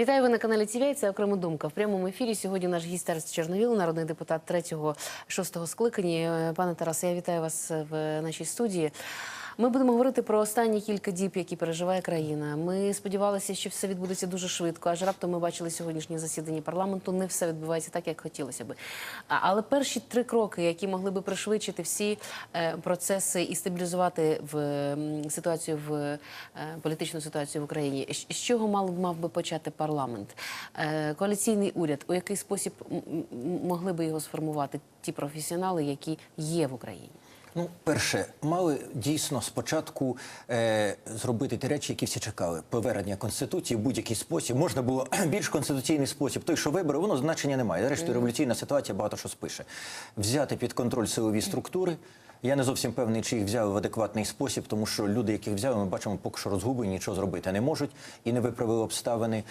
Вітаю ви на каналі ТВ. Це окрема думка. В прямому ефірі сьогодні наш гість Тарас Чорновіл, народний депутат 3-6 скликання. Пане Тарасе, я вітаю вас в нашій студії. Ми будемо говорити про останні кілька діб, які переживає країна. Ми сподівалися, що все відбудеться дуже швидко. Аж раптом ми бачили сьогоднішнє засідання парламенту. Не все відбувається так, як хотілося би. Але перші три кроки, які могли би пришвидшити всі е, процеси і стабілізувати в ситуацію в е, політичну ситуацію в Україні, з чого мав мав би почати парламент? Е, Коаліційний уряд, у який спосіб могли би його сформувати ті професіонали, які є в Україні? Ну, перше, мали дійсно спочатку е, зробити ті речі, які всі чекали. Повернення конституції в будь-який спосіб. Можна було більш конституційний спосіб. Той, що вибори, воно значення немає. Зрештою, революційна ситуація багато що спише. Взяти під контроль силові структури. Я не зовсім певний, чи їх взяли в адекватний спосіб, тому що люди, яких взяли, ми бачимо, поки що розгублені, нічого зробити не можуть і не виправили обставини.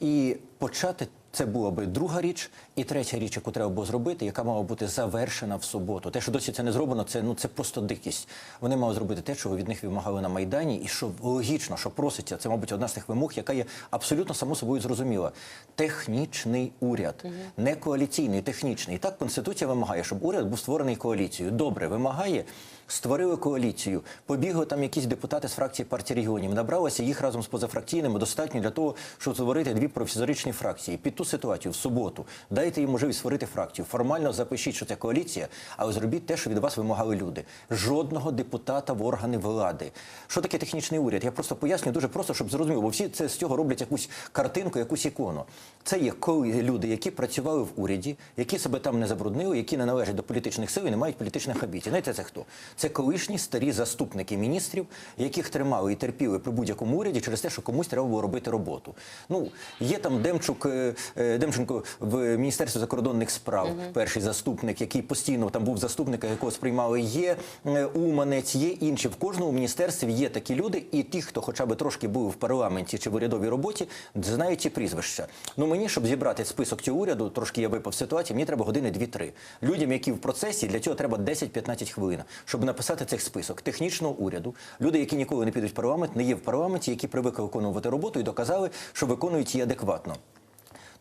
І почати це була би друга річ, і третя річ, яку треба було зробити, яка мала бути завершена в суботу. Те, що досі це не зроблено, це ну це просто дикість. Вони мали зробити те, чого від них вимагали на майдані, і що логічно, що проситься. Це, мабуть, одна з тих вимог, яка є абсолютно само собою зрозуміла. Технічний уряд, не коаліційний, технічний. І так конституція вимагає, щоб уряд був створений коаліцією. Добре, вимагає. Створили коаліцію, побігли там якісь депутати з фракції партії регіонів. Набралося їх разом з позафракційними достатньо для того, щоб створити дві професоричні фракції. Під ту ситуацію в суботу дайте їм можливість створити фракцію. Формально запишіть, що це коаліція, але зробіть те, що від вас вимагали люди. Жодного депутата в органи влади. Що таке технічний уряд? Я просто поясню дуже просто, щоб зрозуміло, бо всі це з цього роблять якусь картинку, якусь ікону. Це є коли люди, які працювали в уряді, які себе там не забруднили, які не належать до політичних сил і не мають політичних амбіцій. Знаєте, це хто? Це колишні старі заступники міністрів, яких тримали і терпіли при будь-якому уряді через те, що комусь треба було робити роботу. Ну є там Демчук, е, е, Демченко в міністерстві закордонних справ, перший заступник, який постійно там був заступника, якого сприймали. Є е, Уманець, є інші. В кожному міністерстві є такі люди, і ті, хто хоча б трошки був в парламенті чи в урядовій роботі, знають ці прізвища. Ну мені, щоб зібрати список цього уряду, трошки я випав ситуації, мені треба години 2-3. Людям, які в процесі, для цього треба 10-15 хвилин, щоб написати цей список технічного уряду. Люди, які ніколи не підуть в парламент, не є в парламенті, які привикли виконувати роботу і доказали, що виконують її адекватно.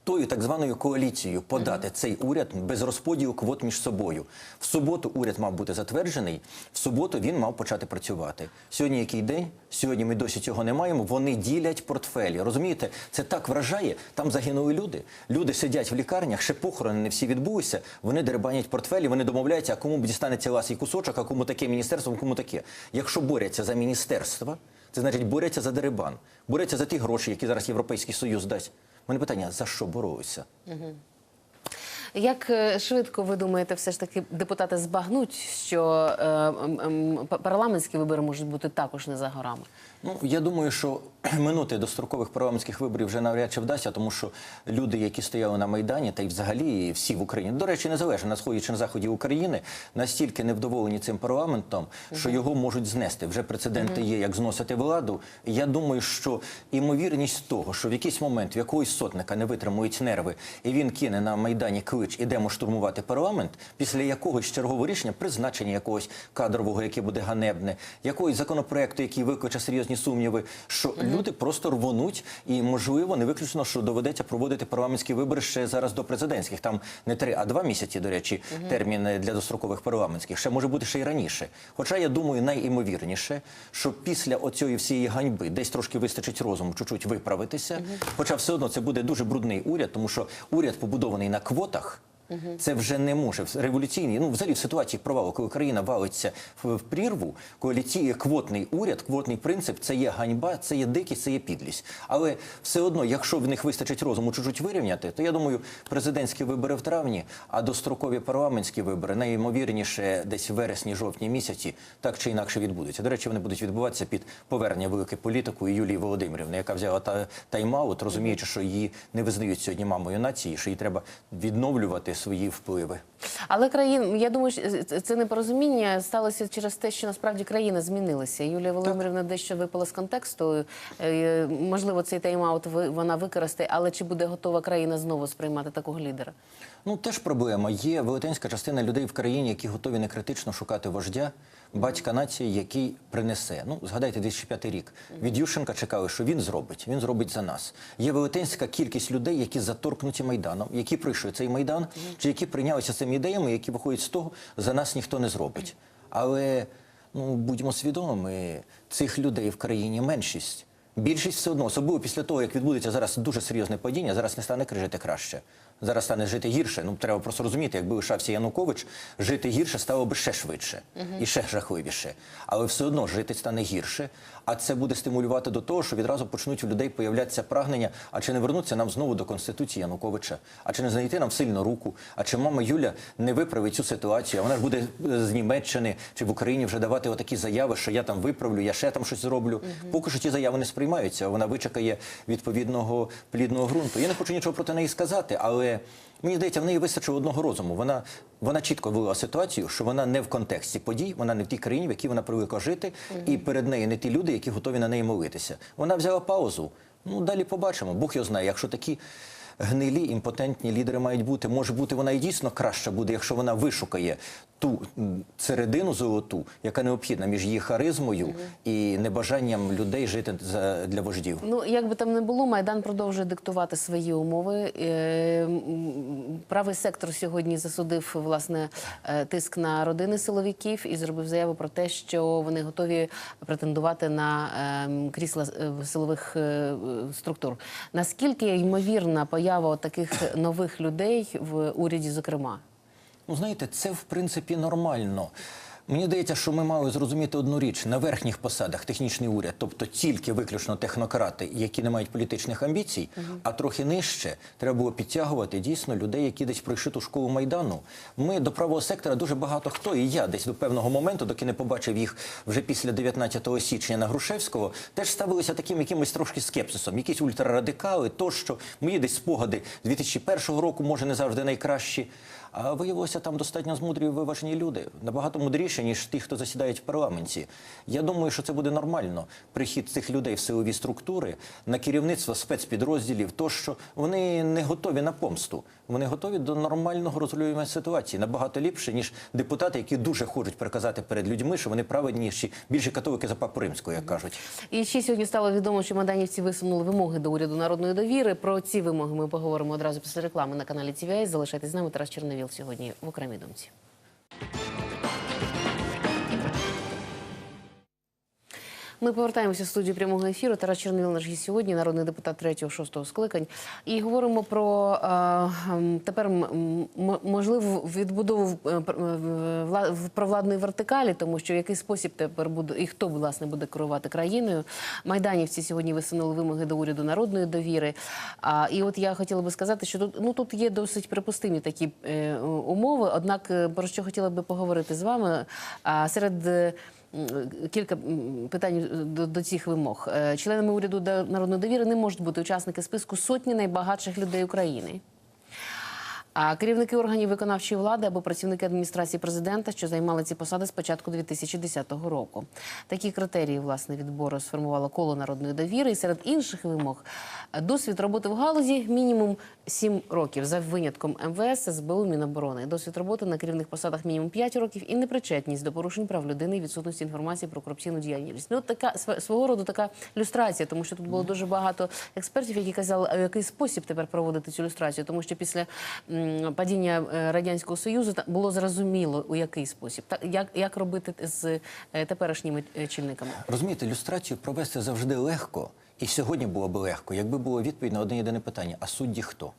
Тою так званою коаліцією подати цей уряд без розподілу квот між собою. В суботу уряд мав бути затверджений. В суботу він мав почати працювати. Сьогодні який день? Сьогодні ми досі цього не маємо. Вони ділять портфелі. Розумієте, це так вражає. Там загинули люди. Люди сидять в лікарнях, ще похорони не всі відбулися. Вони дерибанять портфелі, вони домовляються, а кому дістанеться ласий кусочок, а кому таке міністерство, а кому таке. Якщо борються за міністерства, це значить борються за дерибан, борються за ті гроші, які зараз Європейський Союз дасть. Мене питання: за що боролися? Як е, швидко ви думаєте, все ж таки депутати збагнуть, що е, м, парламентські вибори можуть бути також не за горами? Ну я думаю, що минути дострокових парламентських виборів вже навряд чи вдасться, тому що люди, які стояли на майдані, та й взагалі всі в Україні, до речі, незалежно на сході чи на заході України, настільки невдоволені цим парламентом, що його можуть знести. Вже прецеденти є, як зносити владу. Я думаю, що імовірність того, що в якийсь момент в якогось сотника не витримують нерви, і він кине на майдані клич ідемо штурмувати парламент, після якогось чергового рішення, призначення якогось кадрового, яке буде ганебне, якогось законопроекту, який викличе серйозні сумніви, що люди просто рвонуть, і можливо не виключено, що доведеться проводити парламентські вибори ще зараз до президентських. Там не три, а два місяці, до речі, термін для дострокових парламентських. Ще може бути ще й раніше. Хоча я думаю, найімовірніше, що після оцієї всієї ганьби десь трошки вистачить розуму, чуть-чуть виправитися. Хоча все одно це буде дуже брудний уряд, тому що уряд побудований на квотах. Це вже не може в революційній. Ну, взагалі в ситуації провалу, коли країна валиться в, в прірву, коаліції квотний уряд, квотний принцип це є ганьба, це є дикість, це є підлість. Але все одно, якщо в них вистачить розуму чуть-чуть вирівняти, то я думаю, президентські вибори в травні, а дострокові парламентські вибори найімовірніше десь в вересні-жовтні місяці так чи інакше відбудуться. До речі, вони будуть відбуватися під повернення великої політику Юлії Володимирівни, яка взяла та тайм-аут, розуміючи, що її не визнають сьогодні мамою нації, що їй треба відновлювати свої впливи. Але країн, я думаю, це- це непорозуміння сталося через те, що насправді країна змінилася. Юлія Володимирівна дещо випала з контексту. Е, Можливо, цей тайм-аут вона використає, але чи буде готова країна знову сприймати такого лідера? Ну, теж проблема. Є велетенська частина людей в країні, які готові не критично шукати вождя, батька нації, який принесе. Ну, згадайте 2005 рік. Від Ющенка чекали, що він зробить. Він зробить за нас. Є велетенська кількість людей, які заторкнуті майданом, які прийшли цей майдан, чи які прийнялися цими ідеями, які виходять з того, за нас ніхто не зробить. Але ну будьмо свідомими, цих людей в країні меншість. Більшість все одно, особливо після того, як відбудеться зараз дуже серйозне падіння, зараз не стане жити краще. Зараз стане жити гірше. Ну треба просто розуміти, якби лишався Янукович, жити гірше стало би ще швидше і ще жахливіше. Але все одно жити стане гірше. А це буде стимулювати до того, що відразу почнуть у людей появлятися прагнення. А чи не вернуться нам знову до конституції Януковича? А чи не знайти нам сильно руку? А чи мама Юля не виправить цю ситуацію? А вона ж буде е, з Німеччини чи в Україні вже давати отакі заяви, що я там виправлю, я ще там щось зроблю. Поки що ті заяви не сприймаються. Вона вичекає відповідного плідного ґрунту. Я не хочу нічого проти неї сказати, але мені здається, в неї вистачило одного розуму. Вона, вона чітко вивела ситуацію, що вона не в контексті подій, вона не в тій країні, в якій вона привикла жити, і перед нею не ті люди, які готові на неї молитися. Вона взяла паузу. Ну далі побачимо. Бог його знає, якщо такі. Гнилі імпотентні лідери мають бути. Може бути, вона і дійсно краща буде, якщо вона вишукає ту середину золоту, яка необхідна між її харизмою і небажанням людей жити для вождів. Ну, як би там не було, Майдан продовжує диктувати свої умови. Е, Правий сектор сьогодні засудив власне е, тиск на родини силовиків і зробив заяву про те, що вони готові претендувати на ем, крісла е, силових структур. Наскільки ймовірна поява таких нових людей в уряді, зокрема? Ну, знаєте, це в принципі нормально. Мені здається, що ми мали зрозуміти одну річ. На верхніх посадах технічний уряд, тобто тільки виключно технократи, які не мають політичних амбіцій, а трохи нижче треба було підтягувати дійсно людей, які десь пройшли ту школу майдану. Ми до правого сектора дуже багато хто, і я десь до певного моменту, доки не побачив їх вже після 19 січня на Грушевського, теж ставилися таким якимось трошки скепсисом, якісь ультрарадикали, тощо. Мої десь спогади. 2001 року, може не завжди найкращі. А виявилося там достатньо змудрі і виважені люди, набагато мудріші, ніж ті, хто засідають в парламенті. Я думаю, що це буде нормально. Прихід цих людей в силові структури, на керівництво спецпідрозділів, то що вони не готові на помсту. Вони готові до нормального розрулювання ситуації набагато ліпше, ніж депутати, які дуже хочуть переказати перед людьми, що вони праведніші, більше католики за папу римського, як кажуть. І ще сьогодні стало відомо, що майданівці висунули вимоги до уряду народної довіри. Про ці вимоги ми поговоримо одразу після реклами на каналі TVI. Залишайтесь з нами. Тарас Черновіл сьогодні в окремій думці. Ми повертаємося в студію прямого ефіру. Тарас Черновіл наш гість сьогодні, народний депутат 3-6 скликань. І говоримо про е, тепер м, м, можливу відбудову е, е, вла- в- провладної вертикалі, тому що в який спосіб тепер буде і хто власне буде керувати країною. Майданівці сьогодні висунули вимоги до уряду народної довіри. І от я хотіла би сказати, що тут ну є досить припустимі такі умови. Однак про що хотіла би поговорити з вами серед. Е, Кілька питань до, до цих вимог. Е, Членами уряду народної довіри не можуть бути учасники списку сотні найбагатших людей України. А керівники органів виконавчої влади або працівники адміністрації президента, що займали ці посади з початку 2010 року. Такі критерії власне відбору сформувало коло народної довіри. І серед інших вимог досвід роботи в галузі мінімум 7 років за винятком МВС, СБУ, Міноборони. Досвід роботи на керівних посадах мінімум 5 років і непричетність до порушень прав людини і відсутності інформації про корупційну діяльність. Ну от така св- свого роду така люстрація, тому що тут було дуже багато експертів, які казали, а в який спосіб тепер проводити цю люстрацію, тому що після падіння е, радянського союзу було зрозуміло у який спосіб, як, як робити з е, теперішніми е, чільниками. Розумієте, люстрацію провести завжди легко. І сьогодні було б легко, якби було відповідь на одне єдине питання: а судді хто?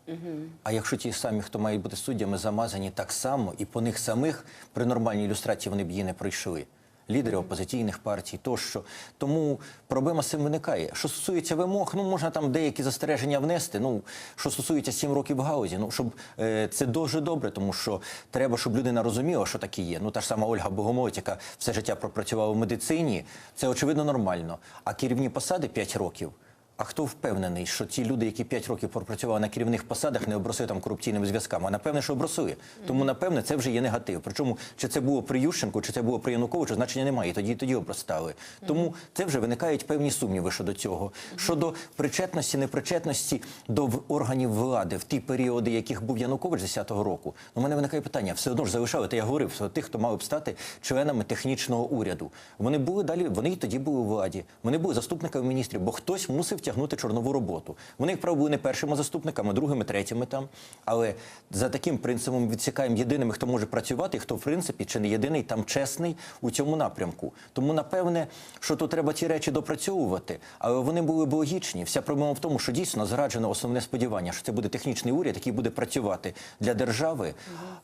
А якщо ті самі, хто мають бути суддями, замазані так само, і по них самих при нормальній ілюстрації вони б її не пройшли. Лідери опозиційних партій, тощо. Тому проблема з цим виникає. Що стосується вимог, ну можна там деякі застереження внести. Ну що стосується сім років гаузі, ну щоб е, це дуже добре, тому що треба, щоб людина розуміла, що таке є. Ну та ж сама Ольга Богомолець, яка все життя пропрацювала в медицині, це очевидно нормально. А керівні посади 5 років. А хто впевнений, що ті люди, які 5 років пропрацювали на керівних посадах, не обросили там корупційними зв'язками? А напевне, що обросили. Тому напевне це вже є негатив. Причому чи це було при Ющенку, чи це було при Януковичу, значення немає. Тоді і тоді обростали. Тому це вже виникають певні сумніви щодо цього. Щодо причетності, непричетності до органів влади в ті періоди, яких був Янукович 10-го року. У мене виникає питання: все одно ж залишали. Та я говорив тих, хто мали б стати членами технічного уряду. Вони були далі. Вони і тоді були у владі. Вони були заступниками міністрів, бо хтось мусив тягнути чорнову роботу. Вони, як правило, були не першими заступниками, другими, третіми там. Але за таким принципом відсікаємо єдиними, хто може працювати, хто в принципі чи не єдиний там чесний у цьому напрямку. Тому напевне, що тут треба ці речі допрацьовувати, але вони були б логічні. Вся проблема в тому, що дійсно зраджено основне сподівання, що це буде технічний уряд, який буде працювати для держави.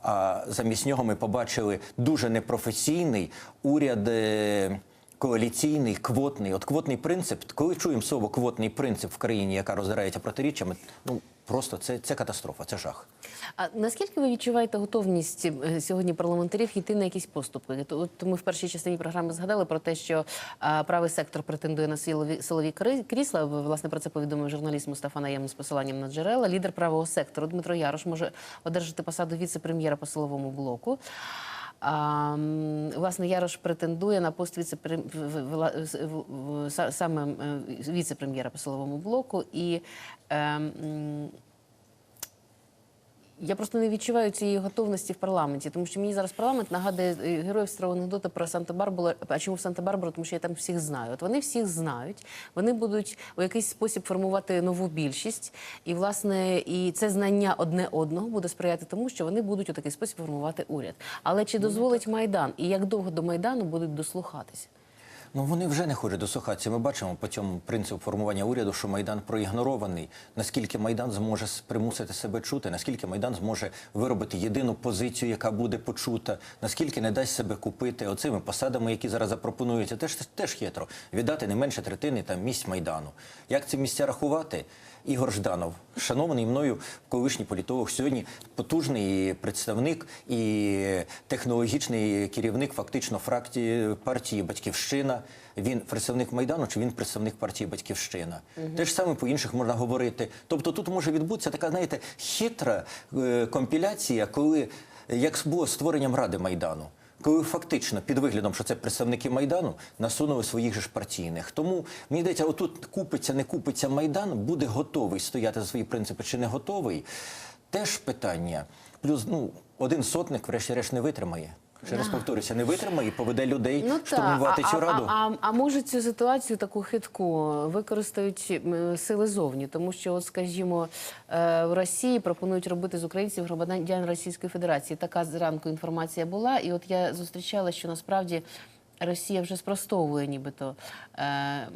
А замість нього ми побачили дуже непрофесійний уряд. Коаліційний, квотний. От квотний принцип, коли чуємо слово квотний принцип в країні, яка роздирається протиріччями, ну просто це, це катастрофа, це жах. А наскільки ви відчуваєте готовність е, сьогодні парламентарів йти на якісь поступи? От ми в першій частині програми згадали про те, що правий сектор претендує на силові силові крісла. Власне про це повідомив журналіст Мустафа Наєм з посиланням на джерела. Лідер правого сектору Дмитро Ярош може одержати посаду віце-прем'єра по силовому блоку. Власне, Ярош претендує на пост віце саме е, віце-прем'єра по силовому блоку і. Я просто не відчуваю цієї готовності в парламенті, тому що мені зараз парламент нагадує е, героїв старого анекдота про Санта-Барбару. А чому в Санта-Барбару? Тому що я там всіх знаю. От вони всіх знають, вони будуть у якийсь спосіб формувати нову більшість, і власне і це знання одне одного буде сприяти тому, що вони будуть у такий спосіб формувати уряд. Але чи дозволить майдан і як довго до майдану будуть дослухатися? Ну вони вже не хочуть дослухатися. Ми бачимо по цьому принципу формування уряду, що майдан проігнорований. Наскільки майдан зможе примусити себе чути, наскільки майдан зможе виробити єдину позицію, яка буде почута, наскільки не дасть себе купити оцими посадами, які зараз запропонуються, теж теж хитро віддати не менше третини там місць майдану. Як ці місця рахувати? Ігор Жданов, шанований мною колишній політолог, сьогодні потужний представник і технологічний керівник фактично фракції партії Батьківщина. Він представник майдану чи він представник партії Батьківщина? Те ж саме по інших можна говорити. Тобто тут може відбутися така, знаєте, хитра е, компіляція, коли як було створенням ради майдану коли фактично під виглядом, що це представники майдану, насунули своїх же ж партійних. Тому мені здається, отут купиться, не купиться майдан, буде готовий стояти за свої принципи чи не готовий. Теж питання. Плюс ну один сотник, врешті-решт, не витримає. Ще раз повторюся, не витримає і поведе людей штурмувати а, цю а, раду. А, а, а може цю ситуацію таку хитку використають сили зовні, тому що, от, скажімо, е, в Росії пропонують робити з українців громадян Російської Федерації. Така зранку інформація була, і от я зустрічала, що насправді Росія вже спростовує, нібито. Е,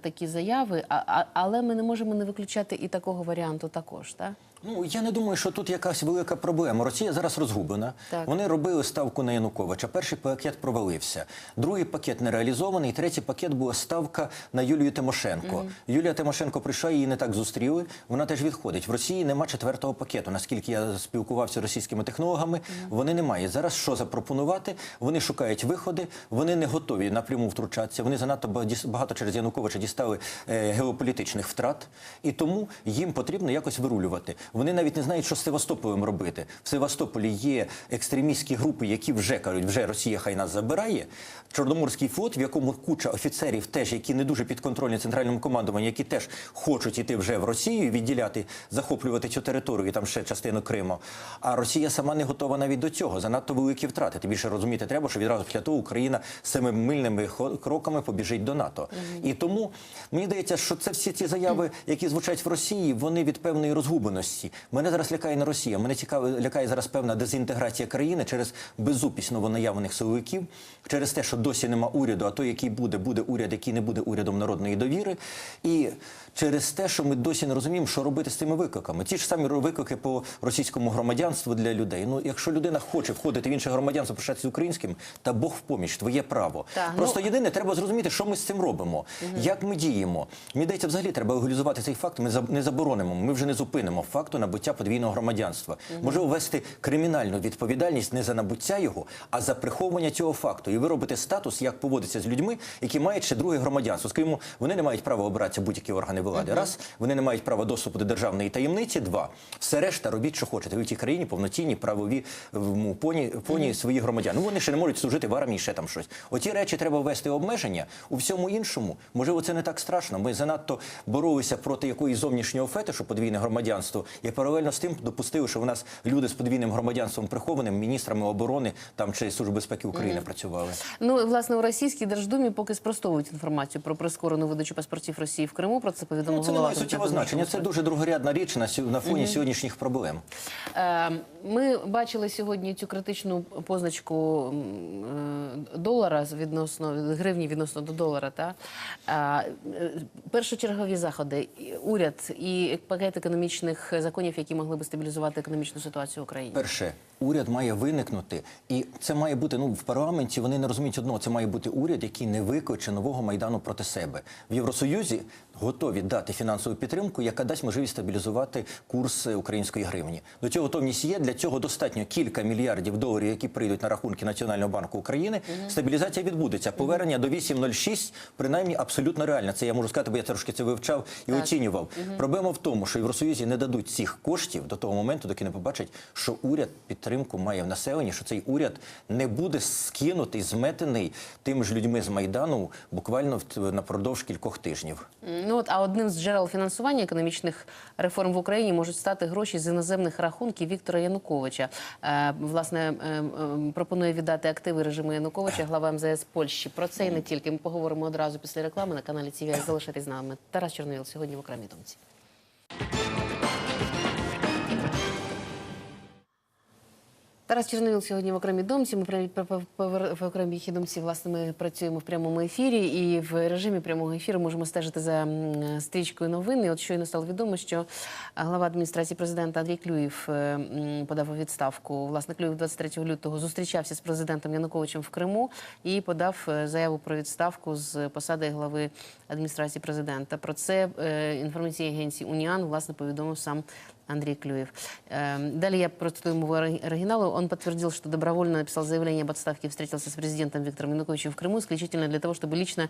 Такі заяви, а, а, але ми не можемо не виключати і такого варіанту також, так? Ну я не думаю, що тут якась велика проблема. Росія зараз розгублена. Так. Вони робили ставку на Януковича. Перший пакет провалився, другий пакет не реалізований. Третій пакет була ставка на Юлію Тимошенко. Юлія Тимошенко прийшла, її не так зустріли. Вона теж відходить. В Росії нема четвертого пакету. Наскільки я спілкувався з російськими технологами, вони немає. Зараз що запропонувати? Вони шукають виходи. Вони не готові напряму втручатися. Вони занадто багато через Януковича дістали е, геополітичних втрат, і тому їм потрібно якось вирулювати. Вони навіть не знають, що з Севастополем робити. В Севастополі є екстремістські групи, які вже кажуть, вже Росія хай нас забирає. Чорноморський флот, в якому куча офіцерів, теж які не дуже підконтрольні центральному командуванню, які теж хочуть іти вже в Росію, відділяти, захоплювати цю територію, і там ще частину Криму. А Росія сама не готова навіть до цього. Занадто великі втрати. Тим більше розуміти треба, що відразу після того Україна семимильними хо- кроками побіжить до НАТО. І тому мені здається, що це всі ці заяви, які звучать в Росії, вони від певної розгубленості. Мене зараз лякає не Росія. Мене цікаво лякає зараз певна дезінтеграція країни через безупість новонаявлених силовиків, через те, що досі нема уряду, а той, який буде, буде уряд, який не буде урядом народної довіри, і через те, що ми досі не розуміємо, що робити з цими викликами. Ті ж самі виклики по російському громадянству для людей. Ну, якщо людина хоче входити в інше громадянство, прощатися з українським, та Бог в поміч, твоє право. Так, ну- Просто єдине, треба зрозуміти, що ми з цим робимо, як ми діємо. Мені здається, взагалі треба легалізувати цей факт. Ми не заборонимо, ми вже не зупинимо факту набуття подвійного громадянства. Можливо, ввести кримінальну відповідальність не за набуття його, а за приховування цього факту. І виробити статус, як поводиться з людьми, які мають ще друге громадянство. Скажімо, вони не мають права обиратися будь-які органи влади. Раз вони не мають права доступу до державної таємниці. Два все решта робіть, що хочете. Ви в тій країні повноцінні правові в поні, поні свої громадяни. Ну вони ще не можуть служити в армії, ще там щось. Оті речі треба ввести обмеження. У всьому іншому, можливо, це не так страшно. Ми занадто боролися проти якоїсь зовнішнього фетишу подвійне громадянство, і паралельно з тим допустили, що в нас люди з подвійним громадянством прихованим міністрами оборони там чи Служби безпеки України працювали. Ну, власне, у російській Держдумі поки спростовують інформацію про прискорену видачу паспортів Росії в Криму. Про це повідомив Ну, це не голова має Комітету суттєвого значення. Це дуже другорядна річ на на фоні сьогоднішніх проблем. Е, Ми бачили сьогодні цю критичну позначку е, долара відносно гривні відносно до долара. Та Е, е, першочергові заходи, уряд і пакет економічних законів, які могли би стабілізувати економічну ситуацію в Україні. Перше, уряд має виникнути, і це має бути ну в парламенті. Вони не розуміють одного. Це має бути уряд, який не викличе нового майдану проти себе в Євросоюзі. Готові дати фінансову підтримку, яка дасть можливість стабілізувати курс української гривні. До цього готовність є. Для цього достатньо кілька мільярдів доларів, які прийдуть на рахунки Національного банку України. Стабілізація відбудеться. Повернення до 8,06 принаймні абсолютно реально. Це я можу сказати, бо я трошки це вивчав і оцінював. Проблема в тому, що Євросоюзі не дадуть цих коштів до того моменту, доки не побачать, що уряд підтримку має в населенні, що цей уряд не буде скинутий, зметений тими ж людьми з майдану буквально напродовж кількох тижнів. Ну от а одним з джерел фінансування економічних реформ в Україні можуть стати гроші з іноземних рахунків Віктора Януковича. Е, власне е, е, пропонує віддати активи режиму Януковича глава МЗС Польщі. Про це і не тільки. Ми поговоримо одразу після реклами на каналі ТІВІ. Залишайтесь з нами. Тарас Чорновіл сьогодні в окремій думці. Тарас Чорновіл сьогодні в окремій домці. Ми в окремій думці власне ми працюємо в прямому ефірі, і в режимі прямого ефіру можемо стежити за стрічкою новин. І От щойно стало відомо, що а, глава адміністрації президента Андрій Клюєв е, подав у відставку. Власне, Клюєв 23 лютого зустрічався з президентом Януковичем в Криму і подав е, заяву про відставку з посади глави адміністрації президента. Про це е, інформаційній агенції Уніан власне повідомив сам Андрей Клюев. Далее я процитую ори- оригиналу. Он подтвердил, что добровольно написал заявление об отставке и встретился с президентом Виктором Януковичем в Крыму исключительно для того, чтобы лично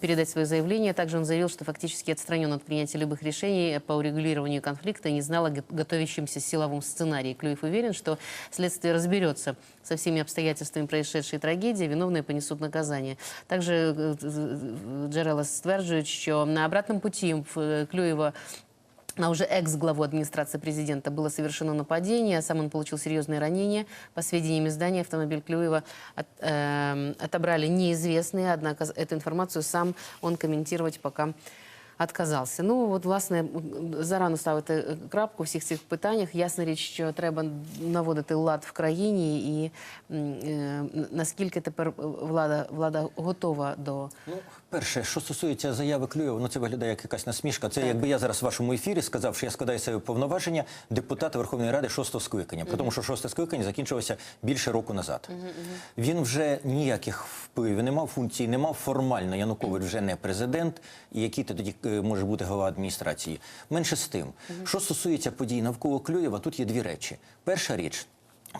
передать свое заявление. Также он заявил, что фактически отстранен от принятия любых решений по урегулированию конфликта и не знал о го- готовящемся силовом сценарии. Клюев уверен, что следствие разберется со всеми обстоятельствами происшедшей трагедии, виновные понесут наказание. Также э, Джерела стверджует, что на обратном пути э, Клюева на уже экс-главу администрации президента было совершено нападение, сам он получил серьезные ранения. По сведениям издания, автомобиль Клюева от- эм, отобрали неизвестные, однако эту информацию сам он комментировать пока отказався. Ну, от, власне, зарано ставити е, крапку у всіх цих питаннях. Ясна річ, що треба наводити лад в країні і м, е, наскільки тепер влада, влада готова до Ну, перше, що стосується заяви Клюєва, ну це виглядає як якась насмішка. Це якби я зараз в вашому ефірі сказав, що я складаю себе повноваження депутата Верховної Ради шостого скликання, при тому, що шосте скликання закінчилося більше року назад. Він вже ніяких впливів не мав функцій, не мав формально. Янукович вже не президент, і який ти тоді е, може бути голова адміністрації. Менше з тим, що стосується подій навколо Клюєва, тут є дві речі. Перша річ.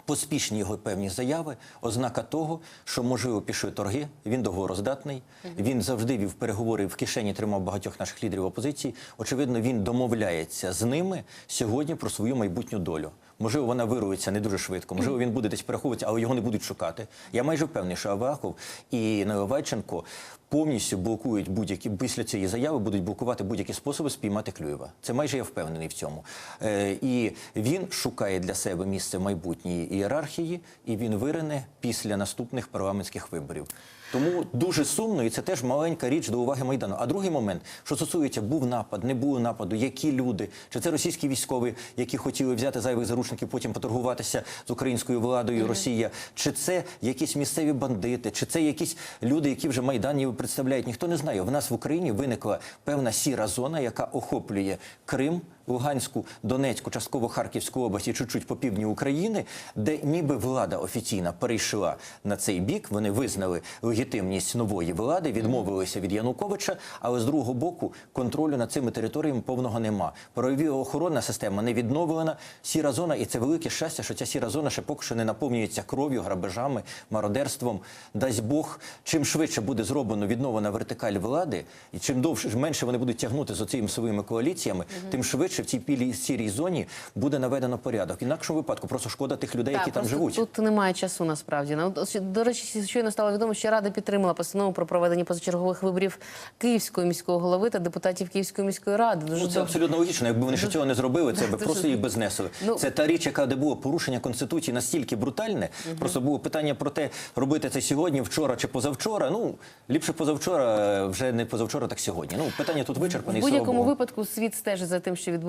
Поспішні його певні заяви, ознака того, що можливо пішли торги. Він договороздатний. Він завжди вів переговори в кишені, тримав багатьох наших лідерів опозиції. Очевидно, він домовляється з ними сьогодні про свою майбутню долю. Можливо, вона вирується не дуже швидко. Можливо, він буде десь переховуватися, але його не будуть шукати. Я майже впевнений, що Аваков і Наливайченко повністю блокують будь-які після цієї заяви, будуть блокувати будь-які способи спіймати Клюєва. Це майже я впевнений в цьому. Е, і він шукає для себе місце в майбутній ієрархії, і він вирине після наступних парламентських виборів. Тому дуже сумно, і це теж маленька річ до уваги майдану. А другий момент, що стосується, був напад, не було нападу, які люди, чи це російські військові, які хотіли взяти зайвих заручників, потім поторгуватися з українською владою Росія, чи це якісь місцеві бандити, чи це якісь люди, які вже майдан представляють. Ніхто не знає. В нас в Україні виникла певна сіра зона, яка охоплює Крим. Луганську, Донецьку, частково Харківську область і чуть-чуть по півдні України, де ніби влада офіційна перейшла на цей бік. Вони визнали легітимність нової влади, відмовилися від Януковича, але з другого боку контролю над цими територіями повного нема. Правоохоронна система не відновлена. Сіра зона, і це велике щастя, що ця сіра зона ще поки що не наповнюється кров'ю, грабежами, мародерством. Дасть Бог, чим швидше буде зроблено відновлена вертикаль влади, і чим довше менше вони будуть тягнути з оцими своїми коаліціями, тим швидше в цій пілій сірій зоні буде наведено порядок. Інакшому випадку просто шкода тих людей, які там живуть. Тут немає часу насправді. От, До речі, щойно стало відомо, що Рада підтримала постанову про проведення позачергових виборів Київського міського голови та депутатів Київської міської ради. Дуже Ну, це абсолютно логічно. Якби вони ще цього не зробили, це би просто їх би знесли. Ну- це та річ, яка де було порушення конституції настільки брутальне. Просто було питання про те, робити це сьогодні, вчора чи позавчора. Ну ліпше позавчора, е, вже не позавчора, так сьогодні. Ну питання тут вичерпане. В будь-якому випадку світ стежить за тим, що відбувається.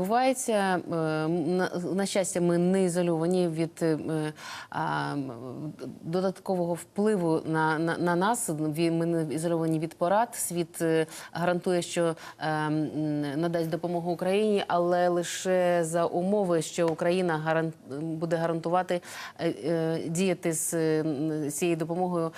Е, На, на щастя, ми не ізольовані від е, додаткового впливу на, на, на нас. Ми не ізольовані від порад. Світ е, гарантує, що надасть допомогу Україні, але лише за умови, що Україна гаран, буде гарантувати діяти з цією допомогою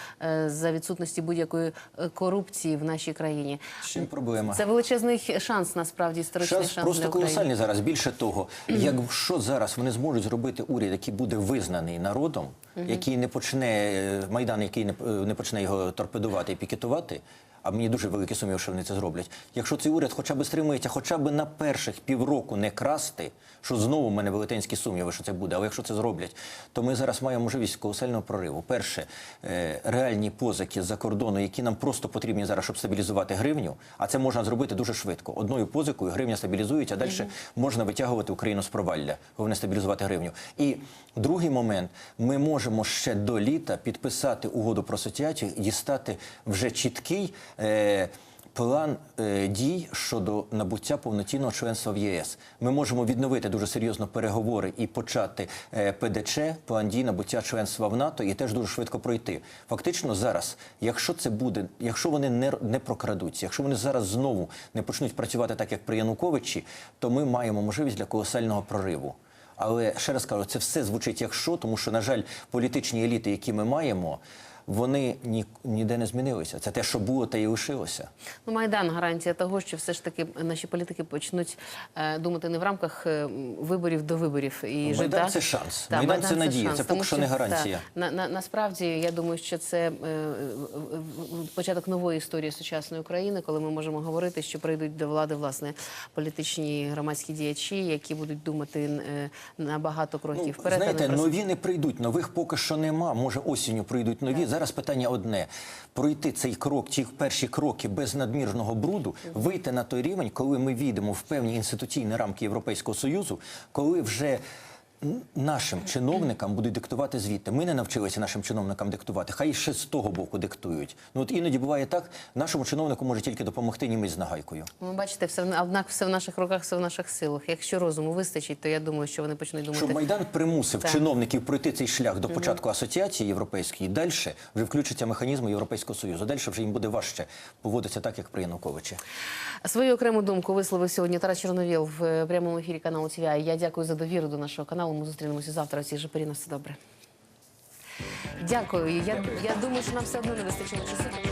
за відсутності будь-якої корупції в нашій країні. Чим проблема? Це величезний шанс, насправді історичний Шанс шанс, просто для України. зараз. Більше того, якщо зараз вони зможуть зробити уряд, який буде визнаний народом, який не почне е, майдан, який е, не почне його торпедувати і пікетувати. А мені дуже великі сумніви, що вони це зроблять. Якщо цей уряд хоча б стримується, хоча б на перших півроку не красти, що знову в мене велетенські сумніви, що це буде. Але якщо це зроблять, то ми зараз маємо можливість колосального прориву. Перше, е, реальні позики з-за кордону, які нам просто потрібні зараз, щоб стабілізувати гривню. А це можна зробити дуже швидко. Одною позикою гривня стабілізується, а далі можна витягувати Україну з провалля, головне стабілізувати гривню. І другий момент: ми можемо ще до літа підписати угоду про асоціацію і дістати вже чіткий. Е, План е, дій щодо набуття повноцінного членства в ЄС. Ми можемо відновити дуже серйозно переговори і почати е, ПДЧ, план дій набуття членства в НАТО, і теж дуже швидко пройти. Фактично зараз, якщо це буде, якщо вони не, не прокрадуться, якщо вони зараз знову не почнуть працювати так, як при Януковичі, то ми маємо можливість для колосального прориву. Але ще раз кажу, це все звучить як що, тому що, на жаль, політичні еліти, які ми маємо, вони ні, ніде не змінилися. Це те, що було, те і лишилося. Ну, Майдан гарантія того, що все ж таки наші політики почнуть е, думати не в рамках е, виборів до виборів. І Майдан життя. це шанс. Та, Майдан це надія. шанс. Це поки Тому що не гарантія. та, на, на, насправді, я думаю, що це е, початок нової історії сучасної України, коли ми можемо говорити, що прийдуть до влади власне політичні громадські діячі, які будуть думати е, на багато кроків Ну, вперед. знаєте, нові не прийдуть, нових поки що нема. Може, осінню прийдуть нові. Зараз питання одне: пройти цей крок, ті перші кроки без надмірного бруду, вийти на той рівень, коли ми війдемо в певні інституційні рамки Європейського союзу, коли вже. Нашим чиновникам будуть диктувати звідти. Ми не навчилися нашим чиновникам диктувати. Хай ще з того боку диктують. Ну от іноді буває так, нашому чиновнику може тільки допомогти німець з нагайкою. Ви бачите, все однак все в наших руках, все в наших силах. Якщо розуму вистачить, то я думаю, що вони почнуть думати. Щоб Майдан примусив Так. чиновників пройти цей шлях до початку асоціації європейської, далі вже включаться механізми Європейського Союзу. Далі вже їм буде важче поводитися так, як при Януковичі. Свою окрему думку висловив сьогодні Тарас Чорновіл в е, прямому ефірі каналу ТВА. Я дякую за довіру до нашого каналу. Ми зустрінемося завтра. цій же порі. На все добре. Дякую. Я, я думаю, що нам все одно не вистачило часу.